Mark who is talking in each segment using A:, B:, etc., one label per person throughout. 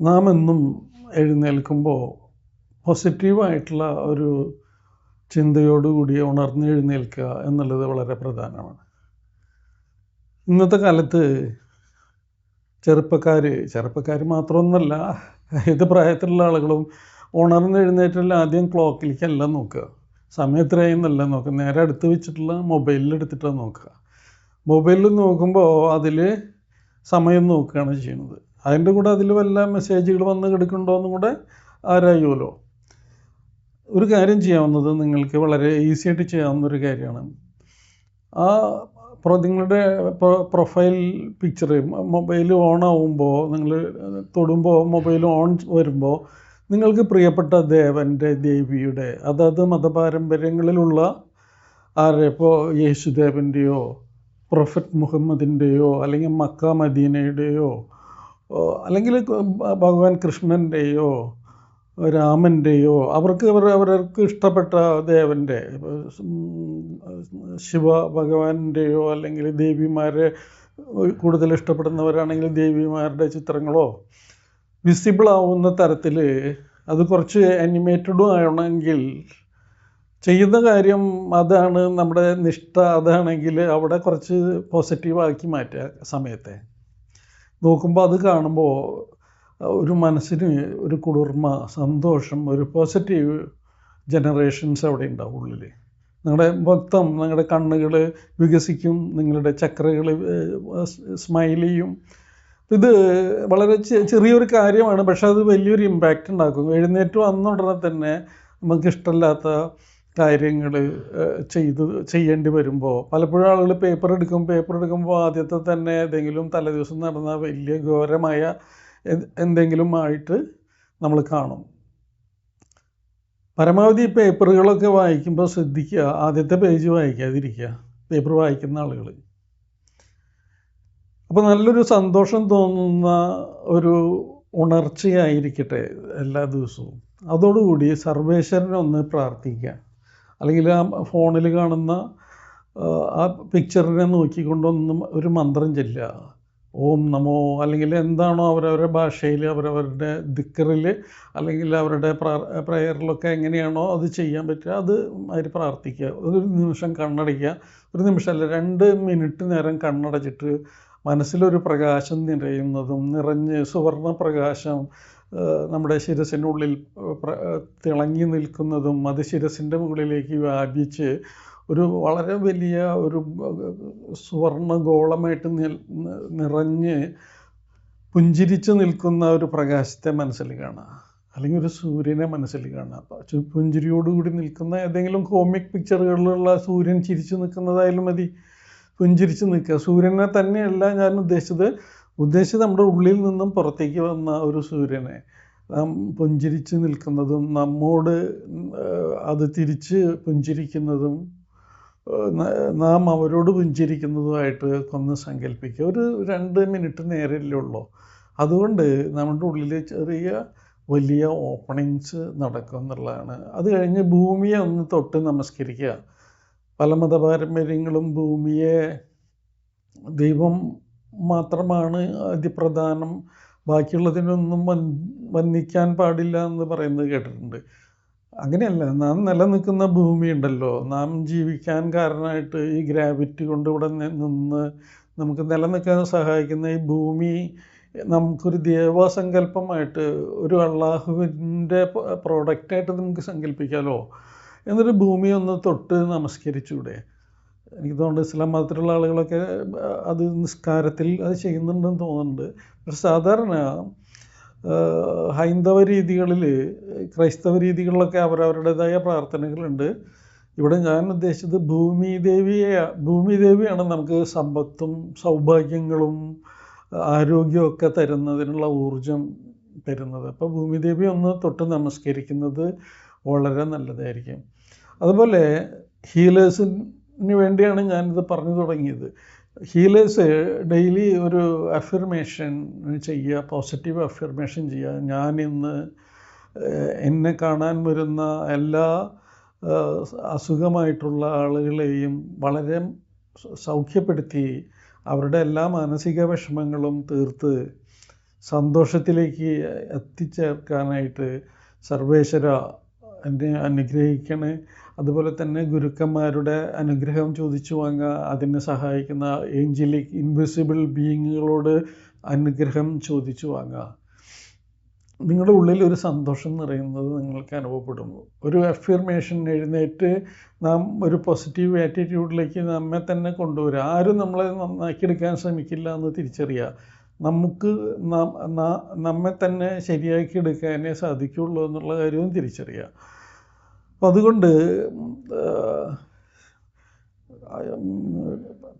A: നാം എന്നും എഴുന്നേൽക്കുമ്പോൾ പോസിറ്റീവായിട്ടുള്ള ഒരു ചിന്തയോടുകൂടി ഉണർന്ന് എഴുന്നേൽക്കുക എന്നുള്ളത് വളരെ പ്രധാനമാണ്. ഇന്നത്തെ കാലത്ത് ചെറുപ്പക്കാർ ചെറുപ്പക്കാർ മാത്രമൊന്നുമല്ല ഏത് പ്രായത്തിലുള്ള ആളുകളും ഉണർന്ന് എഴുന്നേറ്റുള്ള ആദ്യം ക്ലോക്കിലേക്കല്ല നോക്കുക. സമയം എത്രയായെന്നല്ല നോക്കുക. നേരെ അടുത്ത് വെച്ചിട്ടുള്ള മൊബൈലിൽ എടുത്തിട്ടാണ് നോക്കുക. മൊബൈലിൽ നോക്കുമ്പോൾ അതിൽ സമയം നോക്കുകയാണ് ചെയ്യുന്നത്. അതിന്റെ കൂടെ അതിൽ വല്ല മെസ്സേജുകൾ വന്ന് കിടക്കുന്നുണ്ടോയെന്നും കൂടെ ആരായുമല്ലോ ഒരു കാര്യം ചെയ്യാവുന്നത് നിങ്ങൾക്ക് വളരെ ഈസി ആയിട്ട് ചെയ്യാവുന്ന ഒരു കാര്യമാണ്. ആ നിങ്ങളുടെ പ്രൊഫൈൽ പിക്ചർ മൊബൈൽ ഓൺ ആവുമ്പോൾ നിങ്ങൾ തൊടുമ്പോൾ മൊബൈൽ ഓൺ വരുമ്പോൾ നിങ്ങൾക്ക് പ്രിയപ്പെട്ട ദേവന്റെ ദേവിയുടെ അതാത് മതപാരമ്പര്യങ്ങളിലുള്ള ആരെ? ഇപ്പോൾ യേശുദേവന്റെയോ പ്രൊഫറ്റ് മുഹമ്മദിന്റെയോ അല്ലെങ്കിൽ മക്ക മദീനയുടെയോ അല്ലെങ്കിൽ ഭഗവാൻ കൃഷ്ണന്റെയോ രാമന്റെയോ അവർക്ക് അവർ അവർക്ക് ഇഷ്ടപ്പെട്ട ദേവന്റെ ശിവ ഭഗവാന്റെയോ അല്ലെങ്കിൽ ദേവിമാരെ കൂടുതൽ ഇഷ്ടപ്പെടുന്നവരാണെങ്കിൽ ദേവിമാരുടെ ചിത്രങ്ങളോ വിസിബിൾ ആവുന്ന തരത്തിൽ അത് കുറച്ച് അനിമേറ്റഡും ആണെങ്കിൽ ചെയ്യുന്ന കാര്യം അതാണ് നമ്മുടെ നിഷ്ഠ അതാണെങ്കിൽ അവിടെ കുറച്ച് പോസിറ്റീവാക്കി മാറ്റുക സമയത്തെ. നോക്കുമ്പോൾ അത് കാണുമ്പോൾ ഒരു മനസ്സിന് ഒരു കുളിർമ സന്തോഷം ഒരു പോസിറ്റീവ് ജനറേഷൻസ് അവിടെ ഉണ്ടാവും ഉള്ളിൽ നിങ്ങളുടെ മൊത്തം നിങ്ങളുടെ കണ്ണുകൾ വികസിക്കും നിങ്ങളുടെ ചക്രകൾ സ്മൈൽ ചെയ്യും. ഇത് വളരെ ചെറിയൊരു കാര്യമാണ് പക്ഷെ അത് വലിയൊരു ഇമ്പാക്റ്റ് ഉണ്ടാക്കും. എഴുന്നേറ്റ് വന്ന ഉടനെ തന്നെ നമുക്ക് ഇഷ്ടമില്ലാത്ത കാര്യങ്ങൾ ചെയ്ത് ചെയ്യേണ്ടി വരുമ്പോൾ പലപ്പോഴും ആളുകൾ പേപ്പർ എടുക്കും പേപ്പർ എടുക്കുമ്പോൾ ആദ്യത്തെ തന്നെ ഏതെങ്കിലും തലേദിവസം നടന്ന വലിയ ഘോരമായ എന്തെങ്കിലും ആയിട്ട് നമ്മൾ കാണും. പരമാവധി പേപ്പറുകളൊക്കെ വായിക്കുമ്പോൾ ശ്രദ്ധിക്കുക. ആദ്യത്തെ പേജ് വായിക്കാതിരിക്കുക. പേപ്പർ വായിക്കുന്ന ആളുകൾ അപ്പോൾ നല്ലൊരു സന്തോഷം തോന്നുന്ന ഒരു ഉണർച്ചയായിരിക്കട്ടെ എല്ലാ ദിവസവും. അതോടുകൂടി സർവേശ്വരനെ ഒന്ന് പ്രാർത്ഥിക്കുക അല്ലെങ്കിൽ ആ ഫോണിൽ കാണുന്ന ആ പിക്ചറിനെ നോക്കിക്കൊണ്ടൊന്നും ഒരു മന്ത്രം ചെല്ലുക. ഓം നമോ അല്ലെങ്കിൽ എന്താണോ അവരവരുടെ ഭാഷയിൽ അവരവരുടെ ദിക്കറിൽ അല്ലെങ്കിൽ അവരുടെ പ്രയറിലൊക്കെ എങ്ങനെയാണോ അത് ചെയ്യാൻ പറ്റുക അത് അവർ പ്രാർത്ഥിക്കുക. ഒരു നിമിഷം കണ്ണടയ്ക്കുക. ഒരു നിമിഷമല്ല രണ്ട് മിനിറ്റ് നേരം കണ്ണടച്ചിട്ട് മനസ്സിലൊരു പ്രകാശം നിറയുന്നതും നിറഞ്ഞ് സുവർണ പ്രകാശം നമ്മുടെ ശിരസിനുള്ളിൽ തിളങ്ങി നിൽക്കുന്നതും അത് ശിരസിന്റെ മുകളിലേക്ക് വ്യാപിച്ച് ഒരു വളരെ വലിയ ഒരു സുവർണ ഗോളമായിട്ട് നിറഞ്ഞ് പുഞ്ചിരിച്ച് നിൽക്കുന്ന ഒരു പ്രകാശത്തെ മനസ്സിൽ കാണുക. അല്ലെങ്കിൽ ഒരു സൂര്യനെ മനസ്സിൽ കാണുക. പുഞ്ചിരിയോടുകൂടി നിൽക്കുന്ന ഏതെങ്കിലും കോമിക് പിക്ചറുകളിലുള്ള സൂര്യൻ ചിരിച്ചു നിൽക്കുന്നതായാലും മതി. പുഞ്ചിരിച്ച് നിൽക്കുക. സൂര്യനെ തന്നെയല്ല ഞാൻ ഉദ്ദേശിച്ചത് ഉദ്ദേശിച്ചത് നമ്മുടെ ഉള്ളിൽ നിന്നും പുറത്തേക്ക് വന്ന ഒരു സൂര്യനെ നാം പുഞ്ചിരിച്ച് നിൽക്കുന്നതും നമ്മോട് അത് തിരിച്ച് പുഞ്ചിരിക്കുന്നതും നാം അവരോട് പുഞ്ചിരിക്കുന്നതുമായിട്ട് ഒന്ന് സങ്കല്പിക്കുക ഒരു രണ്ട് മിനിറ്റ് നേരല്ലേ ഉള്ളൂ. അതുകൊണ്ട് നമ്മുടെ ഉള്ളിൽ ചെറിയ വലിയ ഓപ്പണിങ്സ് നടക്കും എന്നുള്ളതാണ്. അത് കഴിഞ്ഞ് ഭൂമിയെ ഒന്ന് തൊട്ട് നമസ്കരിക്കുക. പല മതപാരമ്പര്യങ്ങളും ഭൂമിയെ ദൈവം മാത്രമാണ് അതിപ്രധാനം. ബാക്കിയുള്ളതിനൊന്നും വൻ വന്നിക്കാൻ പാടില്ല എന്ന് പറയുന്നത് കേട്ടിട്ടുണ്ട്. അങ്ങനെയല്ല നാം നിലനിൽക്കുന്ന ഭൂമി ഉണ്ടല്ലോ നാം ജീവിക്കാൻ കാരണമായിട്ട് ഈ ഗ്രാവിറ്റി കൊണ്ട് ഇവിടെ നിന്ന് നമുക്ക് നിലനിൽക്കാൻ സഹായിക്കുന്ന ഈ ഭൂമി നമുക്കൊരു ദേവസങ്കല്പമായിട്ട് ഒരു അള്ളാഹുവിന്റെ പ്രോഡക്റ്റായിട്ട് നമുക്ക് സങ്കല്പിക്കാമല്ലോ എന്നിട്ട് ഭൂമി ഒന്ന് തൊട്ട് നമസ്കരിച്ചൂടെ? എനിക്ക് തോന്നുന്നുണ്ട് ഇസ്ലാം മതത്തിലുള്ള ആളുകളൊക്കെ അത് നിസ്കാരത്തിൽ അത് ചെയ്യുന്നുണ്ടെന്ന് തോന്നുന്നുണ്ട്. പക്ഷെ സാധാരണ ഹൈന്ദവ രീതികളിൽ ക്രൈസ്തവ രീതികളിലൊക്കെ അവരവരുടേതായ പ്രാർത്ഥനകളുണ്ട്. ഇവിടെ ഞാൻ ഉദ്ദേശിച്ചത് ഭൂമി ദേവിയെ ഭൂമി ദേവിയാണ് നമുക്ക് സമ്പത്തും സൗഭാഗ്യങ്ങളും ആരോഗ്യമൊക്കെ തരുന്നതിനുള്ള ഊർജം തരുന്നത്. അപ്പോൾ ഭൂമിദേവി ഒന്ന് തൊട്ട് നമസ്കരിക്കുന്നത് വളരെ നല്ലതായിരിക്കും. അതുപോലെ ഹീലേഴ്സിന് വേണ്ടിയാണ് ഞാനിത് പറഞ്ഞു തുടങ്ങിയത്. ഹീലേഴ്സ് ഡെയിലി ഒരു അഫിർമേഷൻ ചെയ്യുക പോസിറ്റീവ് അഫിർമേഷൻ ചെയ്യുക. ഞാനിന്ന് എന്നെ കാണാൻ വരുന്ന എല്ലാ അസുഖമായിട്ടുള്ള ആളുകളെയും വളരെ സൗഖ്യപ്പെടുത്തി അവരുടെ എല്ലാ മാനസിക വിഷമങ്ങളും തീർത്ത് സന്തോഷത്തിലേക്ക് എത്തിച്ചേർക്കാനായിട്ട് സർവേശ്വര എന്നെ അനുഗ്രഹിക്കണേ? അതുപോലെ തന്നെ ഗുരുക്കന്മാരുടെ അനുഗ്രഹം ചോദിച്ചു വാങ്ങുക അതിനെ സഹായിക്കുന്ന ഏഞ്ചലിക് ഇൻവിസിബിൾ ബീയിങ്ങുകളോട് അനുഗ്രഹം ചോദിച്ചു വാങ്ങുക. നിങ്ങളുടെ ഉള്ളിൽ ഒരു സന്തോഷം നിറയുന്നത് നിങ്ങൾക്ക് അനുഭവപ്പെടുന്നു. ഒരു അഫിർമേഷൻ എഴുന്നേറ്റ് നാം ഒരു പോസിറ്റീവ് ആറ്റിറ്റ്യൂഡിലേക്ക് നമ്മെ തന്നെ കൊണ്ടുവരിക. ആരും നമ്മളെ നന്നാക്കിയെടുക്കാൻ ശ്രമിക്കില്ല എന്ന് തിരിച്ചറിയുക. നമുക്ക് നമ്മെ തന്നെ ശരിയാക്കി എടുക്കാനേ സാധിക്കുള്ളൂ എന്നുള്ള കാര്യവും തിരിച്ചറിയുക അപ്പം അതുകൊണ്ട്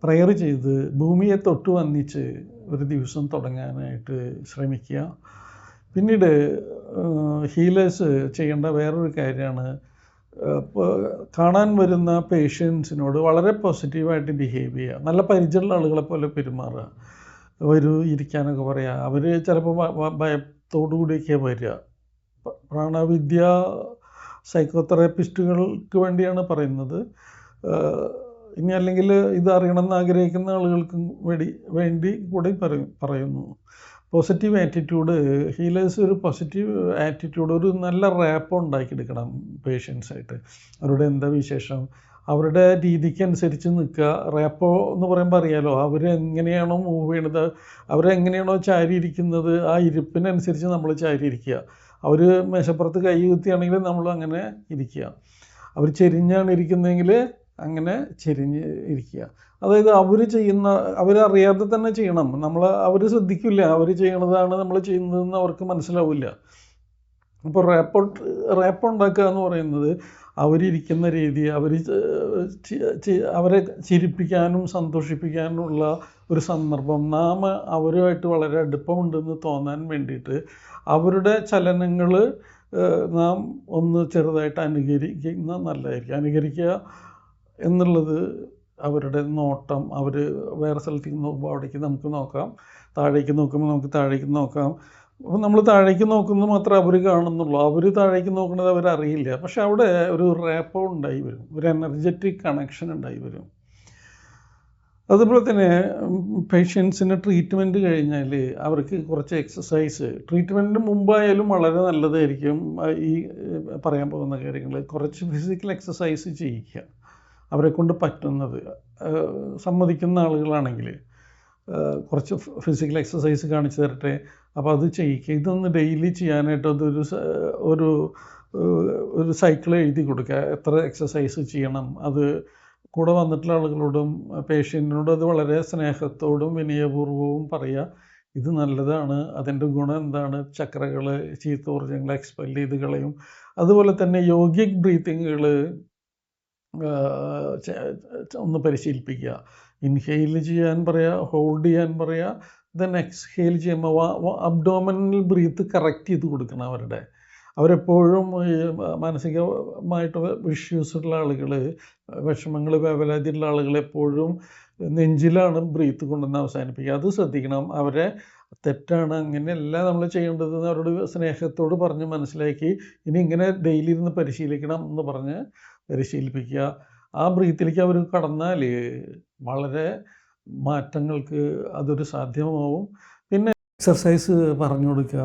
A: പ്രയർ ചെയ്ത് ഭൂമിയെ തൊട്ട് വന്നിച്ച് ഒരു ദിവസം തുടങ്ങാനായിട്ട് ശ്രമിക്കുക. പിന്നീട് ഹീലേഴ്സ് ചെയ്യേണ്ട വേറൊരു കാര്യമാണ് കാണാൻ വരുന്ന പേഷ്യൻസിനോട് വളരെ പോസിറ്റീവായിട്ട് ബിഹേവ് ചെയ്യുക. നല്ല പരിചയമുള്ള ആളുകളെ പോലെ പെരുമാറുക. ഒരു ഇരിക്കാനൊക്കെ പറയുക അവർ ചിലപ്പോൾ ഭയത്തോടു കൂടിയൊക്കെ വരിക പ്രാണവിദ്യ സൈക്കോതെറാപ്പിസ്റ്റുകൾക്ക് വേണ്ടിയാണ് പറയുന്നത്. ഇനി അല്ലെങ്കിൽ ഇത് അറിയണമെന്ന് ആഗ്രഹിക്കുന്ന ആളുകൾക്കും വേണ്ടി വേണ്ടി കൂടി പറയും പറയുന്നു. പോസിറ്റീവ് ആറ്റിറ്റ്യൂഡ് ഹീലേഴ്സ് ഒരു പോസിറ്റീവ് ആറ്റിറ്റ്യൂഡ് ഒരു നല്ല റാപ്പ് ഉണ്ടാക്കിയെടുക്കണം പേഷ്യൻസായിട്ട്. അവരുടെ എന്താ വിശേഷം? അവരുടെ രീതിക്ക് അനുസരിച്ച് നിൽക്കുക. റേപ്പോ എന്ന് പറയുമ്പോൾ അറിയാലോ അവരെങ്ങനെയാണോ മൂവ് ചെയ്യണത് അവരെങ്ങനെയാണോ ചാരിയിരിക്കുന്നത് ആ ഇരിപ്പിനനുസരിച്ച് നമ്മൾ ചാരിയിരിക്കുക. അവർ മേശപ്പുറത്ത് കൈ കുത്തിയാണെങ്കിൽ നമ്മൾ അങ്ങനെ ഇരിക്കുക. അവർ ചെരിഞ്ഞാണ് ഇരിക്കുന്നതെങ്കിൽ അങ്ങനെ ചെരിഞ്ഞ് ഇരിക്കുക. അതായത് അവർ ചെയ്യുന്ന അവരറിയാതെ തന്നെ ചെയ്യണം. നമ്മൾ അവർ ശ്രദ്ധിക്കില്ല. അവർ ചെയ്യണതാണ് നമ്മൾ ചെയ്യുന്നതെന്ന് അവർക്ക് മനസ്സിലാവില്ല. അപ്പോൾ റാപ്പ് റാപ്പ് ഉണ്ടാക്കുക എന്ന് പറയുന്നത് അവരിയ്ക്കുന്ന രീതി അവർ അവരെ ചിരിപ്പിക്കാനും സന്തോഷിപ്പിക്കാനുമുള്ള ഒരു സന്ദർഭം. നാം അവരുമായിട്ട് വളരെ അടുപ്പമുണ്ടെന്ന് തോന്നാൻ വേണ്ടിയിട്ട് അവരുടെ ചലനങ്ങൾ നാം ഒന്ന് ചെറുതായിട്ട് അനുകരിക്കുന്ന നല്ലതായിരിക്കും. അനുകരിക്കുക എന്നുള്ളത് അവരുടെ നോട്ടം. അവർ വേറെ സ്ഥലത്തേക്ക് നോക്കുമ്പോൾ അവിടേക്ക് നമുക്ക് നോക്കാം. താഴേക്ക് നോക്കുമ്പോൾ നമുക്ക് താഴേക്ക് നോക്കാം. അപ്പോൾ നമ്മൾ താഴേക്ക് നോക്കുന്നത് മാത്രമേ അവർ കാണുന്നുള്ളൂ. അവർ താഴേക്ക് നോക്കുന്നത് അവരറിയില്ല. പക്ഷെ അവിടെ ഒരു റാപ്പോ ഉണ്ടായി വരും. ഒരു എനർജറ്റിക് കണക്ഷൻ ഉണ്ടായി വരും. അതുപോലെ തന്നെ പേഷ്യൻസിന് ട്രീറ്റ്മെന്റ് കഴിഞ്ഞാൽ അവർക്ക് കുറച്ച് എക്സസൈസ്. ട്രീറ്റ്മെന്റിന് മുമ്പായാലും വളരെ നല്ലതായിരിക്കും ഈ പറയാൻ പോകുന്ന കാര്യങ്ങൾ കുറച്ച് ഫിസിക്കൽ എക്സസൈസ് ചെയ്യിക്കുക. അവരെ കൊണ്ട് പറ്റുന്നത്. സമ്മതിക്കുന്ന ആളുകളാണെങ്കിൽ കുറച്ച് ഫിസിക്കൽ എക്സസൈസ് കാണിച്ചു തരട്ടെ. അപ്പോൾ അത് ചെയ്യിക്കുക ഇതൊന്ന് ഡെയിലി ചെയ്യാനായിട്ട് അതൊരു ഒരു ഒരു സൈക്കിൾ എഴുതി കൊടുക്കുക. എത്ര എക്സസൈസ് ചെയ്യണം. അത് കൂടെ വന്നിട്ടുള്ള ആളുകളോടും പേഷ്യന്റിനോടും അത് വളരെ സ്നേഹത്തോടും വിനയപൂർവവും പറയുക ഇത് നല്ലതാണ്. അതിന്റെ ഗുണം എന്താണ്? ചക്രകൾ ചീത്ത ഊർജങ്ങൾ എക്സ്പെൽ ചെയ്ത് കളയും. അതുപോലെ തന്നെ യോഗിക് ബ്രീത്തിങ്ങുകൾ ഒന്ന് പരിശീലിപ്പിക്കുക. ഇൻഹെയിൽ ചെയ്യാൻ പറയുക ഹോൾഡ് ചെയ്യാൻ പറയുക ദെൻ എക്സ്ഹെയിൽ ചെയ്യുമ്പോൾ അബ്ഡോമിനൽ ബ്രീത്ത് കറക്റ്റ് ചെയ്ത് കൊടുക്കണം അവരുടെ. അവരെപ്പോഴും ഈ മാനസികമായിട്ട് ഇഷ്യൂസ് ഉള്ള ആളുകൾ വിഷമങ്ങൾ വേവലാതിയുള്ള ആളുകൾ എപ്പോഴും നെഞ്ചിലാണ് ബ്രീത്ത് കൊണ്ടുവന്ന് അവസാനിപ്പിക്കുക. അത് ശ്രദ്ധിക്കണം. അവരെ തെറ്റാണ് അങ്ങനെയല്ല നമ്മൾ ചെയ്യേണ്ടത് അവരോട് സ്നേഹത്തോട് പറഞ്ഞ് മനസ്സിലാക്കി ഇനി ഇങ്ങനെ ഡെയിലി ഇരുന്ന് പരിശീലിക്കണം എന്ന് പറഞ്ഞ് പരിശീലിപ്പിക്കുക. ആ ബ്രീത്തിലേക്ക് അവർ കടന്നാൽ വളരെ മാറ്റങ്ങൾക്ക് അതൊരു സാധ്യമാവും. പിന്നെ എക്സർസൈസ് പറഞ്ഞു കൊടുക്കുക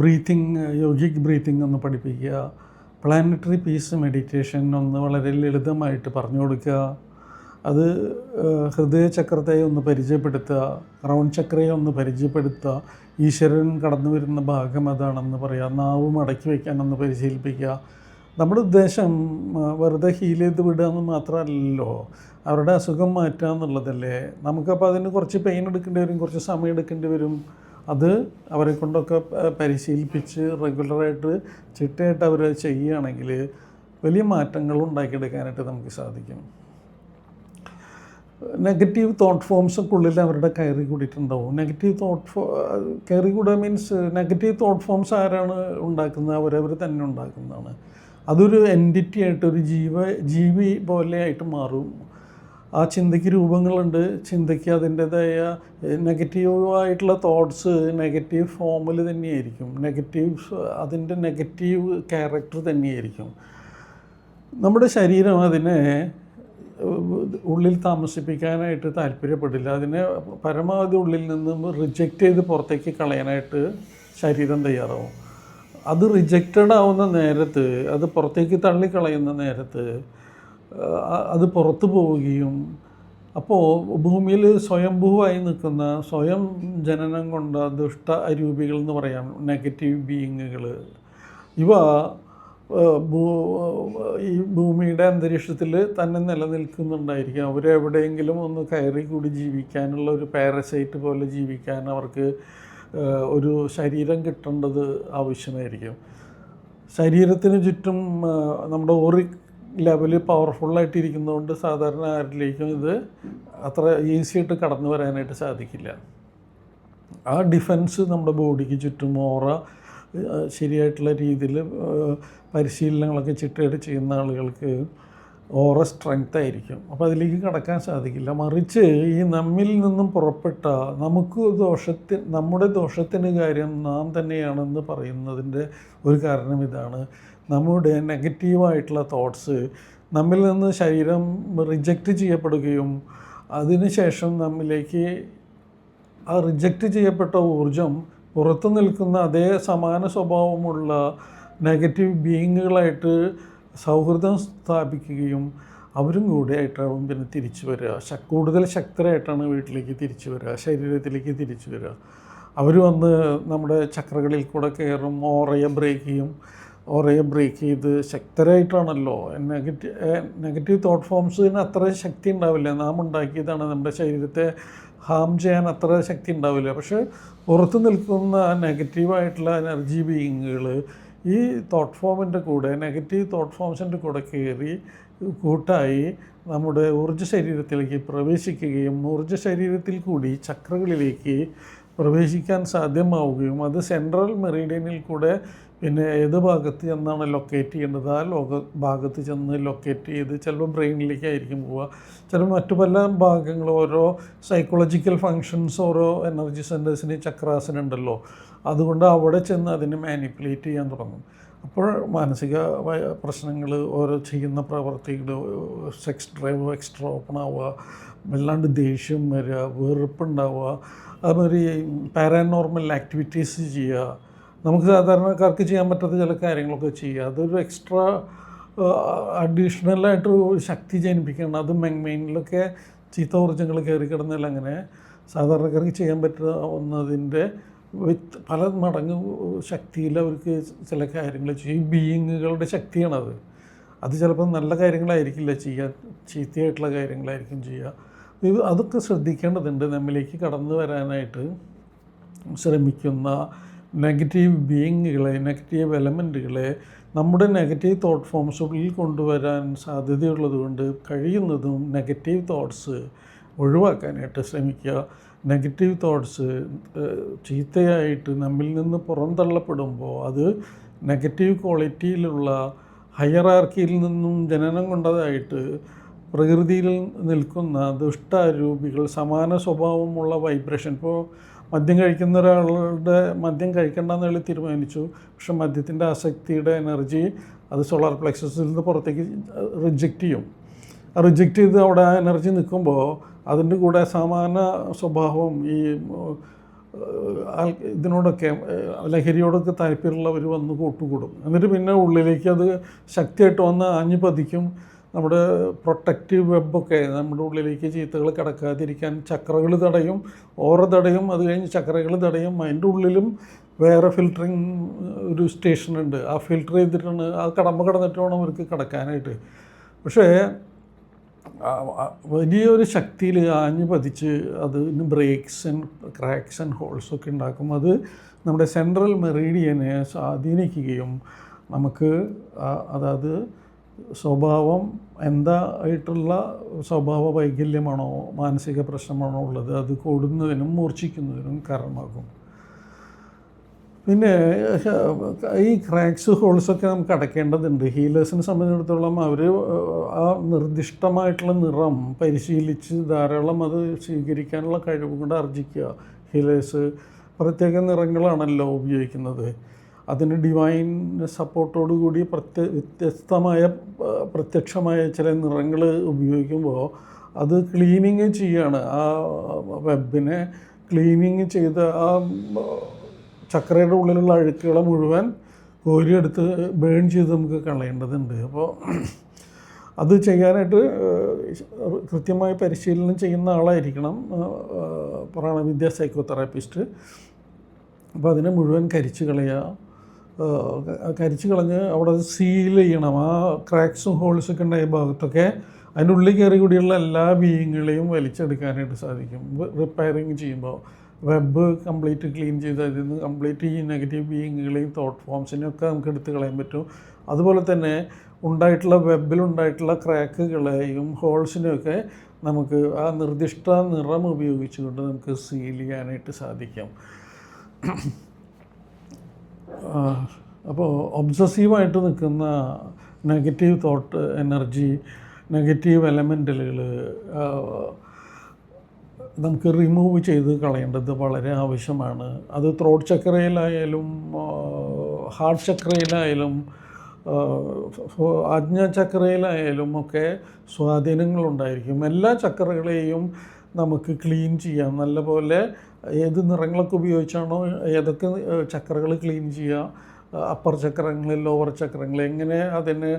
A: ബ്രീത്തിങ് യോഗിക് ബ്രീത്തിങ് ഒന്ന് പഠിപ്പിക്കുക പ്ലാനറ്ററി പീസ് മെഡിറ്റേഷൻ ഒന്ന് വളരെ ലളിതമായിട്ട് പറഞ്ഞു കൊടുക്കുക അത് ഹൃദയ ഹൃദയചക്രത്തെ ഒന്ന് പരിചയപ്പെടുത്തുക ക്രൗൺ ചക്രയെ ഒന്ന് പരിചയപ്പെടുത്തുക ഈശ്വരൻ കടന്നു വരുന്ന ഭാഗം അതാണെന്ന് പറയുക നാവ് മടക്കി വയ്ക്കാനൊന്ന് പരിശീലിപ്പിക്കുക നമ്മുടെ ഉദ്ദേശം വെറുതെ ഹീൽ ചെയ്ത് വിടുക എന്ന് മാത്രമല്ലല്ലോ. അവരുടെ അസുഖം മാറ്റുക എന്നുള്ളതല്ലേ. നമുക്കപ്പോൾ അതിന് കുറച്ച് പെയിൻ എടുക്കേണ്ടി വരും കുറച്ച് സമയം എടുക്കേണ്ടി വരും. അത് അവരെ കൊണ്ടൊക്കെ പരിശീലിപ്പിച്ച് റെഗുലറായിട്ട് ചിട്ടയായിട്ട് അവർ ചെയ്യുകയാണെങ്കിൽ വലിയ മാറ്റങ്ങൾ ഉണ്ടാക്കിയെടുക്കാനായിട്ട് നമുക്ക് സാധിക്കും. നെഗറ്റീവ് തോട്ട് ഫോംസൊക്കെ അവരുടെ കയറി കൂടിയിട്ടുണ്ടാവും. നെഗറ്റീവ് തോട്ട് ഫോ കയറി കൂടുക മീൻസ് നെഗറ്റീവ് തോട്ട് ഫോംസ് ആരാണ് ഉണ്ടാക്കുന്നത്? അവരവർ തന്നെ ഉണ്ടാക്കുന്നതാണ്. അതൊരു എന്റിറ്റി ആയിട്ട് ഒരു ജീവ ജീവി പോലെ ആയിട്ട് മാറും. ആ ചിന്തയ്ക്ക് രൂപങ്ങളുണ്ട്. ചിന്തയ്ക്ക് അതിന്റെതായ നെഗറ്റീവായിട്ടുള്ള തോട്ട്സ് നെഗറ്റീവ് ഫോമിൽ തന്നെയായിരിക്കും. നെഗറ്റീവ് അതിന്റെ നെഗറ്റീവ് ക്യാരക്ടർ തന്നെയായിരിക്കും. നമ്മുടെ ശരീരം അതിനെ ഉള്ളിൽ താമസിപ്പിക്കാനായിട്ട് താല്പര്യപ്പെടില്ല. അതിനെ പരമാവധി ഉള്ളിൽ നിന്നും റിജക്റ്റ് ചെയ്ത് പുറത്തേക്ക് കളയാനായിട്ട് ശരീരം തയ്യാറാവും. അത് റിജക്റ്റഡ് ആവുന്ന നേരത്ത് അത് പുറത്തേക്ക് തള്ളിക്കളയുന്ന നേരത്ത് അത് പുറത്തു പോവുകയും അപ്പോൾ ഭൂമിയിൽ സ്വയംഭൂവായി നിൽക്കുന്ന സ്വയം ജനനം കൊണ്ട ദുഷ്ട അരൂപികൾ എന്ന് പറയാം നെഗറ്റീവ് ബീയിങ്ങുകൾ ഇവ ഭൂ- ഈ ഭൂമിയുടെ അന്തരീക്ഷത്തിൽ തന്നെ നിലനിൽക്കുന്നുണ്ടായിരിക്കും. അവരെവിടെയെങ്കിലും ഒന്ന് കയറി കൂടി ജീവിക്കാനുള്ള ഒരു പാരസൈറ്റ് പോലെ ജീവിക്കാൻ അവർക്ക് ഒരു ശരീരം കിട്ടേണ്ടത് ആവശ്യമായിരിക്കും. ശരീരത്തിന് ചുറ്റും നമ്മുടെ ഓറിക് ലെവൽ പവർഫുള്ളായിട്ടിരിക്കുന്നതുകൊണ്ട് സാധാരണ ആരിലേക്കും ഇത് അത്ര ഈസി ആയിട്ട് കടന്നു വരാനായിട്ട് സാധിക്കില്ല. ആ ഡിഫൻസ് നമ്മുടെ ബോഡിക്ക് ചുറ്റും ഓറ ശരിയായിട്ടുള്ള രീതിയിൽ പരിശീലനങ്ങളൊക്കെ ചിട്ടയായിട്ട് ചെയ്യുന്ന ആളുകൾക്ക് ഓറ സ്ട്രെങ്ത് ആയിരിക്കും. അപ്പോൾ അതിലേക്ക് കടക്കാൻ സാധിക്കില്ല. മറിച്ച് ഈ നമ്മിൽ നിന്നും പുറപ്പെട്ട നമുക്ക് ദോഷത്തിന് നമ്മുടെ ദോഷത്തിന് കാര്യം നാം തന്നെയാണെന്ന് പറയുന്നതിന്റെ ഒരു കാരണം ഇതാണ്. നമ്മുടെ നെഗറ്റീവായിട്ടുള്ള തോട്ട്സ് നമ്മിൽ നിന്ന് ശരീരം റിജക്റ്റ് ചെയ്യപ്പെടുകയും അതിനുശേഷം നമ്മിലേക്ക് ആ റിജക്റ്റ് ചെയ്യപ്പെട്ട ഊർജം പുറത്തു നിൽക്കുന്ന അതേ സമാന സ്വഭാവമുള്ള നെഗറ്റീവ് ബീയിങ്ങുകളായിട്ട് സൗഹൃദം സ്ഥാപിക്കുകയും അവരും കൂടെ ആയിട്ടാവും പിന്നെ തിരിച്ചു വരിക. ശ- കൂടുതൽ ശക്തരായിട്ടാണ് വീട്ടിലേക്ക് തിരിച്ചു വരിക ശരീരത്തിലേക്ക് തിരിച്ചു വരിക. അവർ വന്ന് നമ്മുടെ ചക്രകളിൽ കൂടെ കയറും ഓറയെ ബ്രേക്ക് ചെയ്യും. ഓറയെ ബ്രേക്ക് ചെയ്ത് ശക്തരായിട്ടാണല്ലോ. നെഗറ്റീവ് നെഗറ്റീവ് തോട്ട് ഫോംസിന് അത്ര ശക്തി ഉണ്ടാവില്ല. നാം ഉണ്ടാക്കിയതാണ് നമ്മുടെ ശരീരത്തെ ഹാം ചെയ്യാൻ അത്ര ശക്തി ഉണ്ടാവില്ല. പക്ഷേ പുറത്ത് നിൽക്കുന്ന നെഗറ്റീവായിട്ടുള്ള എനർജി ബീയിങ്ങുകൾ ഈ തോട്ട് ഫോമിന്റെ കൂടെ നെഗറ്റീവ് തോട്ട് ഫോംസിന്റെ കൂടെ കയറി കൂട്ടായി നമ്മുടെ ഊർജ ശരീരത്തിലേക്ക് പ്രവേശിക്കുകയും ഊർജ ശരീരത്തിൽ കൂടി ചക്രകളിലേക്ക് പ്രവേശിക്കാൻ സാധ്യമാവുകയും അത് സെൻട്രൽ മെറീഡിയനിൽ കൂടെ പിന്നെ ഏത് ഭാഗത്ത് ചെന്നാണ് ലൊക്കേറ്റ് ചെയ്യേണ്ടത് ആ ലോക ഭാഗത്ത് ചെന്ന് ലൊക്കേറ്റ് ചെയ്ത് ചിലപ്പോൾ ബ്രെയിനിലേക്കായിരിക്കും പോവുക. ചിലപ്പോൾ മറ്റു പല ഭാഗങ്ങളും ഓരോ സൈക്കോളജിക്കൽ ഫങ്ഷൻസ് ഓരോ എനർജി സെന്റേഴ്സിന് ചക്രാസിനുണ്ടല്ലോ അതുകൊണ്ട് അവിടെ ചെന്ന് അതിനെ മാനിപ്പുലേറ്റ് ചെയ്യാൻ തുടങ്ങും. അപ്പോൾ മാനസിക പ്രശ്നങ്ങൾ ഓരോ ചെയ്യുന്ന പ്രവർത്തികൾ സെക്സ് ഡ്രൈവ് എക്സ്ട്രാ ഓപ്പൺ ആവുക വല്ലാണ്ട് ദേഷ്യം വരിക വെറുപ്പുണ്ടാവുക അതുമാതിരി പാരാനോർമൽ ആക്ടിവിറ്റീസ് ചെയ്യുക നമുക്ക് സാധാരണക്കാർക്ക് ചെയ്യാൻ പറ്റാത്ത ചില കാര്യങ്ങളൊക്കെ ചെയ്യുക. അതൊരു എക്സ്ട്രാ അഡീഷണലായിട്ട് ഒരു ശക്തി ജനിപ്പിക്കണം. അത് മെയിനിലൊക്കെ ചീത്ത ഊർജങ്ങൾ കയറി കിടന്നാൽ അങ്ങനെ സാധാരണക്കാർക്ക് ചെയ്യാൻ പറ്റുന്നതിന്റെ വിത്ത് പല മടങ്ങ് ശക്തിയിൽ അവർക്ക് ചില കാര്യങ്ങൾ ചെയ്യും. ഈ ബീയിങ്ങുകളുടെ ശക്തിയാണത്. അത് ചിലപ്പോൾ നല്ല കാര്യങ്ങളായിരിക്കില്ല ചെയ്യുക. ചീത്തയായിട്ടുള്ള കാര്യങ്ങളായിരിക്കും ചെയ്യുക. അതൊക്കെ ശ്രദ്ധിക്കേണ്ടതുണ്ട്. നമ്മിലേക്ക് കടന്നു വരാനായിട്ട് ശ്രമിക്കുന്ന നെഗറ്റീവ് ബീയിങ്ങുകളെ നെഗറ്റീവ് എലമെന്റുകളെ നമ്മുടെ നെഗറ്റീവ് തോട്ട് ഫോംസ് ഉള്ളിൽ കൊണ്ടുവരാൻ സാധ്യതയുള്ളത് കൊണ്ട് കഴിയുന്നതും നെഗറ്റീവ് തോട്ട്സ് ഒഴിവാക്കാനായിട്ട് ശ്രമിക്കുക. നെഗറ്റീവ് തോട്ട്സ് ചീത്തയായിട്ട് നമ്മിൽ നിന്ന് പുറന്തള്ളപ്പെടുമ്പോൾ അത് നെഗറ്റീവ് ക്വാളിറ്റിയിലുള്ള ഹയറാർക്കിയിൽ നിന്നും ജനനം കൊണ്ടതായിട്ട് പ്രകൃതിയിൽ നിൽക്കുന്ന ദുഷ്ടാരൂപികൾ സമാന സ്വഭാവമുള്ള വൈബ്രേഷൻ ഇപ്പോൾ മദ്യം കഴിക്കുന്ന ഒരാളുടെ മദ്യം കഴിക്കണ്ടെന്ന് അയാൾ തീരുമാനിച്ചു. പക്ഷെ മദ്യത്തിന്റെ ആസക്തിയുടെ എനർജി അത് സോളാർ പ്ലെക്സസിൽ നിന്ന് പുറത്തേക്ക് റിജക്റ്റ് ചെയ്യും. റിജക്റ്റ് ചെയ്ത് അവിടെ ആ എനർജി നിൽക്കുമ്പോൾ അതിന്റെ കൂടെ സമാന സ്വഭാവം ഈ ഇതിനോടൊക്കെ ലഹരിയോടൊക്കെ താല്പര്യമുള്ളവർ വന്ന് കൂട്ടുകൂടും. എന്നിട്ട് പിന്നെ ഉള്ളിലേക്ക് അത് ശക്തിയായിട്ട് വന്ന് ആഞ്ഞു പതിക്കും. നമ്മുടെ പ്രൊട്ടക്റ്റീവ് വെബൊക്കെ നമ്മുടെ ഉള്ളിലേക്ക് ചീത്തകൾ കിടക്കാതിരിക്കാൻ ചക്രകൾ തടയും ഓറ തടയും അത് കഴിഞ്ഞ് ചക്രകൾ തടയും അതിന്റെ ഉള്ളിലും വേറെ ഫിൽറ്ററിങ് ഒരു സ്റ്റേഷൻ ഉണ്ട്. ആ ഫിൽറ്റർ ചെയ്തിട്ടാണ് ആ കടമ്പ കടന്നിട്ട് വേണം അവർക്ക് കിടക്കാനായിട്ട്. പക്ഷേ വലിയൊരു ശക്തിയിൽ ആഞ്ഞു പതിച്ച് അതിന് breaks and cracks and holes ഒക്കെ ഉണ്ടാക്കും. അത് നമ്മുടെ സെൻട്രൽ മെറീഡിയനെ സ്വാധീനിക്കുകയും നമുക്ക് അതായത് സ്വഭാവം എന്തായിട്ടുള്ള സ്വഭാവ വൈകല്യമാണോ മാനസിക പ്രശ്നമാണോ ഉള്ളത്? അത് കൂടുന്നതിനും മൂർച്ഛിക്കുന്നതിനും കാരണമാകും. പിന്നെ ഈ ക്രാക്സ് ഹോൾസൊക്കെ നമുക്ക് അടയ്ക്കേണ്ടതുണ്ട്. ഹീലേഴ്സിനെ സംബന്ധിച്ചിടത്തോളം അവർ ആ നിർദ്ദിഷ്ടമായിട്ടുള്ള നിറം പരിശീലിച്ച് ധാരാളം അത് സ്വീകരിക്കാനുള്ള കഴിവ് കൊണ്ട് ആർജിക്കുക. ഹീലേഴ്സ് പ്രത്യേക നിറങ്ങളാണല്ലോ ഉപയോഗിക്കുന്നത്. അതിന് ഡിവൈൻ സപ്പോർട്ടോടു കൂടി പ്രത്യ വ്യത്യസ്തമായ പ്രത്യക്ഷമായ ചില നിറങ്ങൾ ഉപയോഗിക്കുമ്പോൾ അത് ക്ലീനിങ് ചെയ്യാണ്. ആ വെബിനെ ക്ലീനിങ് ചെയ്ത് ആ ചക്രയുടെ ഉള്ളിലുള്ള അഴുക്കുകളെ മുഴുവൻ കോരിയെടുത്ത് ബേൺ ചെയ്ത് നമുക്ക് കളയേണ്ടതുണ്ട്. അപ്പോൾ അത് ചെയ്യാനായിട്ട് കൃത്യമായ പരിശീലനം ചെയ്യുന്ന ആളായിരിക്കണം പ്രാണവിദ്യ സൈക്കോതെറാപ്പിസ്റ്റ് അപ്പോൾ അതിനെ മുഴുവൻ കരിച്ചു കളയുക. കരിച്ച് കളഞ്ഞ് അവിടെ സീൽ ചെയ്യണം. ആ ക്രാക്സും ഹോൾസൊക്കെ ഉണ്ടായ ഭാഗത്തൊക്കെ അതിന്റെ ഉള്ളിൽ കയറി കൂടിയുള്ള എല്ലാ ബീയിങ്ങുകളെയും വലിച്ചെടുക്കാനായിട്ട് സാധിക്കും. റിപ്പയറിങ് ചെയ്യുമ്പോൾ. വെബ് കംപ്ലീറ്റ് ക്ലീൻ ചെയ്ത് അതിൽ നിന്ന് കംപ്ലീറ്റ് ഈ നെഗറ്റീവ് ബീയിങ്ങുകളെയും തോട്ട് ഫോംസിനെയും ഒക്കെ നമുക്ക് എടുത്ത് കളയാൻ പറ്റും. അതുപോലെ തന്നെ ഉണ്ടായിട്ടുള്ള വെബിലുണ്ടായിട്ടുള്ള ക്രാക്കുകളെയും ഹോൾസിനെയൊക്കെ നമുക്ക് ആ നിർദ്ദിഷ്ട നിറം ഉപയോഗിച്ചുകൊണ്ട് നമുക്ക് സീൽ ചെയ്യാനായിട്ട് സാധിക്കും. അപ്പോൾ ഒബ്സസീവായിട്ട് നിൽക്കുന്ന നെഗറ്റീവ് തോട്ട് എനർജി നെഗറ്റീവ് എലമെന്റലുകൾ നമുക്ക് റിമൂവ് ചെയ്ത് കളയേണ്ടത് വളരെ ആവശ്യമാണ്. അത് ത്രോട്ട് ചക്രയിലായാലും ഹാർട്ട് ചക്രയിലായാലും ആജ്ഞാചക്രയിലായാലും ഒക്കെ സ്വാധീനങ്ങളുണ്ടായിരിക്കും. എല്ലാ ചക്രകളെയും നമുക്ക് ക്ലീൻ ചെയ്യാം. നല്ലപോലെ ഏത് നിറങ്ങളൊക്കെ ഉപയോഗിച്ചാണോ ഏതൊക്കെ ചക്രകൾ ക്ലീൻ ചെയ്യുക അപ്പർ ചക്രങ്ങൾ ലോവർ ചക്രങ്ങൾ എങ്ങനെ അതിന്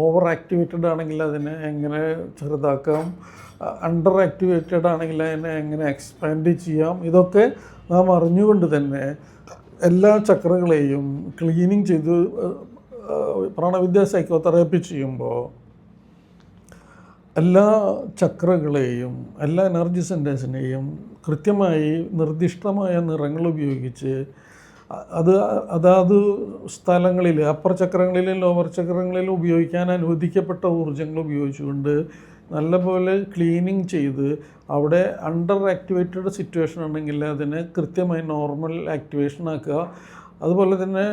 A: ഓവർ ആക്ടിവേറ്റഡ് ആണെങ്കിൽ അതിനെ എങ്ങനെ ചെറുതാക്കാം അണ്ടർ ആക്ടിവേറ്റഡ് ആണെങ്കിൽ അതിനെ എങ്ങനെ എക്സ്പാൻഡ് ചെയ്യാം ഇതൊക്കെ നാം അറിഞ്ഞുകൊണ്ട് തന്നെ എല്ലാ ചക്രകളെയും ക്ലീനിങ് ചെയ്ത് പ്രാണവിദ്യ സൈക്കോതെറാപ്പി ചെയ്യുമ്പോൾ എല്ലാ ചക്രകളെയും എല്ലാ എനർജി സെന്റേഴ്സിനെയും കൃത്യമായി നിർദ്ദിഷ്ടമായ നിറങ്ങൾ ഉപയോഗിച്ച് അത് അതാത് സ്ഥലങ്ങളിൽ അപ്പർ ചക്രങ്ങളിലും ലോവർ ചക്രങ്ങളിലും ഉപയോഗിക്കാൻ അനുവദിക്കപ്പെട്ട ഊർജങ്ങൾ ഉപയോഗിച്ചുകൊണ്ട് നല്ലപോലെ ക്ലീനിങ് ചെയ്ത് അവിടെ അണ്ടർ ആക്ടിവേറ്റഡ് സിറ്റുവേഷൻ ഉണ്ടെങ്കിൽ അതിനെ കൃത്യമായി നോർമൽ ആക്ടിവേഷൻ ആക്കുക. അതുപോലെ തന്നെ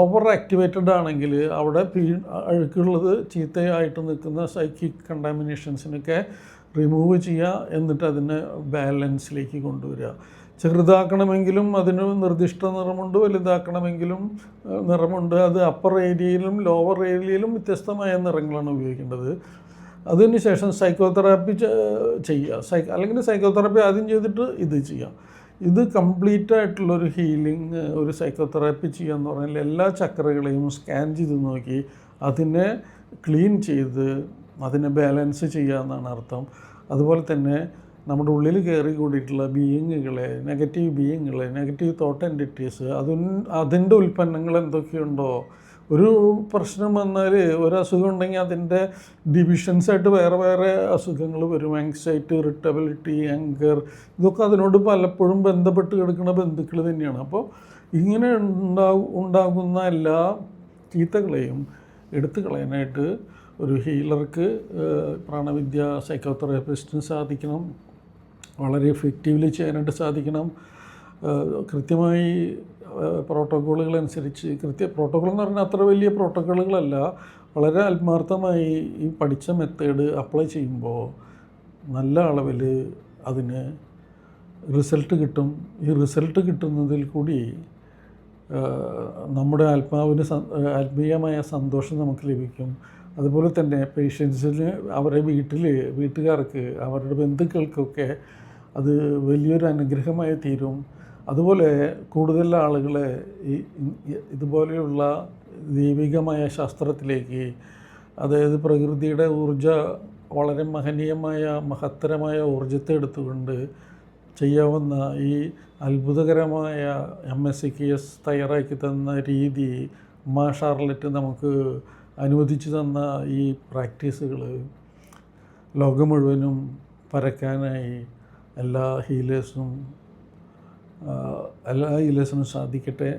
A: ഓവർ ആക്ടിവേറ്റഡ് ആണെങ്കിൽ അവിടെ അഴുക്കുള്ളത് ചീത്തയായിട്ട് നിൽക്കുന്ന സൈക്കിക് കണ്ടാമിനേഷൻസിനൊക്കെ റിമൂവ് ചെയ്യുക എന്നിട്ട് അതിനെ ബാലൻസിലേക്ക് കൊണ്ടുവരിക. ചെറുതാക്കണമെങ്കിലും അതിന് നിർദ്ദിഷ്ട നിറമുണ്ട് വലുതാക്കണമെങ്കിലും നിറമുണ്ട്. അത് അപ്പർ ഏരിയയിലും ലോവർ ഏരിയയിലും വ്യത്യസ്തമായ നിറങ്ങളാണ് ഉപയോഗിക്കേണ്ടത്. അതിന് ശേഷം സൈക്കോതെറാപ്പി ചെയ്യുക. സൈ അല്ലെങ്കിൽ സൈക്കോതെറാപ്പി ആദ്യം ചെയ്തിട്ട് ഇത് ചെയ്യാം ഇത് കംപ്ലീറ്റ് ആയിട്ടുള്ളൊരു ഹീലിംഗ് ഒരു സൈക്കോതെറാപ്പി ചെയ്യുക എന്ന് പറഞ്ഞാൽ എല്ലാ ചക്രകളെയും സ്കാൻ ചെയ്ത് നോക്കി അതിനെ ക്ലീൻ ചെയ്ത് അതിനെ ബാലൻസ് ചെയ്യുക എന്നാണ് അർത്ഥം. അതുപോലെ തന്നെ നമ്മുടെ ഉള്ളിൽ കയറി കൂടിയിട്ടുള്ള ബീയിങ്ങുകളെ നെഗറ്റീവ് ബീയിങ്ങുകളെ നെഗറ്റീവ് തോട്ട് എന്റിറ്റീസ് അതിന് അതിന്റെ ഉൽപ്പന്നങ്ങൾ എന്തൊക്കെയുണ്ടോ? ഒരു പ്രശ്നം വന്നാൽ ഒരു അസുഖം ഉണ്ടെങ്കിൽ അതിന്റെ ഡിവിഷൻസായിട്ട് വേറെ വേറെ അസുഖങ്ങൾ വരും. ആങ്സൈറ്റി ഇറിറ്റബിലിറ്റി ആങ്കർ ഇതൊക്കെ അതിനോട് പലപ്പോഴും ബന്ധപ്പെട്ട് കിടക്കുന്ന ബന്ധുക്കൾ തന്നെയാണ്. അപ്പോൾ ഇങ്ങനെ ഉണ്ടാകും ഉണ്ടാകുന്ന എല്ലാ ചീത്തകളെയും എടുത്തു കളയാനായിട്ട് ഒരു ഹീലർക്ക് പ്രാണവിദ്യ സൈക്കോതെറാപ്പിസ്റ്റിന് സാധിക്കണം. വളരെ എഫക്റ്റീവ്ലി ചെയ്യാനായിട്ട് സാധിക്കണം. കൃത്യമായി പ്രോട്ടോക്കോളുകൾ അനുസരിച്ച് കൃത്യ പ്രോട്ടോക്കോൾ എന്ന് പറഞ്ഞാൽ അത്ര വലിയ പ്രോട്ടോക്കോളുകളല്ല. വളരെ ആത്മാർത്ഥമായി ഈ പഠിച്ച മെത്തേഡ് അപ്ലൈ ചെയ്യുമ്പോൾ നല്ല അളവിൽ അതിന് റിസൾട്ട് കിട്ടും. ഈ റിസൾട്ട് കിട്ടുന്നതിൽ കൂടി നമ്മുടെ ആത്മാവിന് ആത്മീയമായ സന്തോഷം നമുക്ക് ലഭിക്കും. അതുപോലെ തന്നെ പേഷ്യൻസിന് അവരുടെ വീട്ടിൽ വീട്ടുകാർക്ക് അവരുടെ ബന്ധുക്കൾക്കൊക്കെ അത് വലിയൊരു അനുഗ്രഹമായി തീരും. അതുപോലെ കൂടുതൽ ആളുകളെ ഈ ഇതുപോലെയുള്ള ദൈവികമായ ശാസ്ത്രത്തിലേക്ക് അതായത് പ്രകൃതിയുടെ ഊർജ വളരെ മഹനീയമായ മഹത്തരമായ ഊർജത്തെ എടുത്തുകൊണ്ട് ചെയ്യാവുന്ന ഈ അത്ഭുതകരമായ M S C K S തയ്യാറാക്കി തന്ന രീതി ഉമ്മ ഷാർലറ്റ് നമുക്ക് അനുവദിച്ചു തന്ന ഈ പ്രാക്ടീസുകൾ ലോകം മുഴുവനും പരക്കാനായി എല്ലാ ഹീലേഴ്സും എല്ലാ ഹീലേഴ്സിനും സാധിക്കട്ടെ.